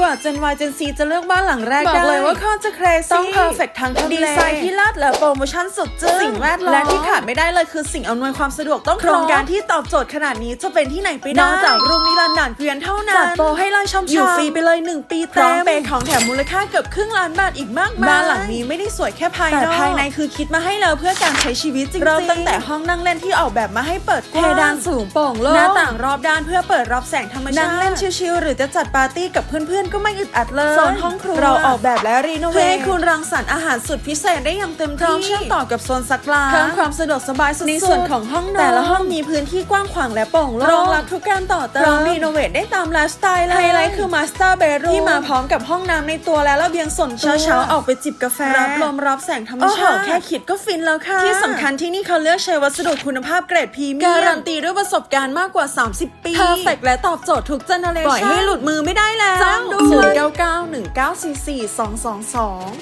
กว่า Gen Y Gen Z จะเลือกบ้านหลังแรกบอกได้เลยว่าโคตรจะ crazy ต้อง perfect ทั้งทำเลดีไซน์ที่เลิศและโปรโมชั่นสุดจึ้งสิ่งแวดล้อมและที่ขาดไม่ได้เลยคือสิ่งอำนวยความสะดวกต้องโครงการที่ตอบโจทย์ขนาดนี้จะเป็นที่ไหนไปได้นอกจากรูมนิรันดร์ด่านเกวียนเท่านั้นจัดโปรให้ไล่ชมอยู่ชมฟรีไปเลย 1 ปีพร้เต็อมมเปย์ของแถมมูลค่าเกือบครึ่งล้านบาทอีกมากมายบ้านหลังนี้ไม่ได้สวยแค่ภายแต่นอกภายในคือคิดมาให้เราเพื่อการใช้ชีวิตจริงๆเริ่มตั้งแต่ห้องนั่งเล่นที่ออกแบบมาให้เปิดกเพว้างดานสูงโปร่งโล่งหน้าต่างรอบด้านเพื่อเปิดรับแสงธรรมชาตินั่งเล่นชิลๆหรือจะจัดปาร์ตี้กับเพื่อนๆก็ไม่อึดอัดเลยโซนห้องครัวเราออกแบบและรีโนเวเพื่อทให้คุณรังสรรค์อาหารสุดพิเศษได้อย่างเต็มพร้อที่มเชื่อมต่อกับโซนซักล้างเพิ่มความสะดวกสบายสุดๆในส่วนของห้องนอนแต่ละห้องมีพื้นที่กว้างขวางและโปร่งโล่งรองรับทุกการต่อเติพร้อมมรีโนเวทได้ตามไลฟ์สไตล์เลยไฮไลท์คือมาสเตอร์เบดรูมที่มาพร้อมกับห้องน้ำในตัวและระเบียงส่วนตัวเช้าๆออกไปจิบกาแฟรับลมรับแสงธรรมโอ้โหชาติแค่คิดก็ฟินแล้วค่ะที่สำคัญที่นี่เขาเลือกใช้วัสดุคุณภาพเกรดพรีเมียมการันตีด้วยประสบการณ์มากกว่า 30 ปีเพอร์เฟกและตอบโจทย์ทุกเจเนอเรชั่นปล่อยให้หลุดมือไม่ได้แล้ว 194 222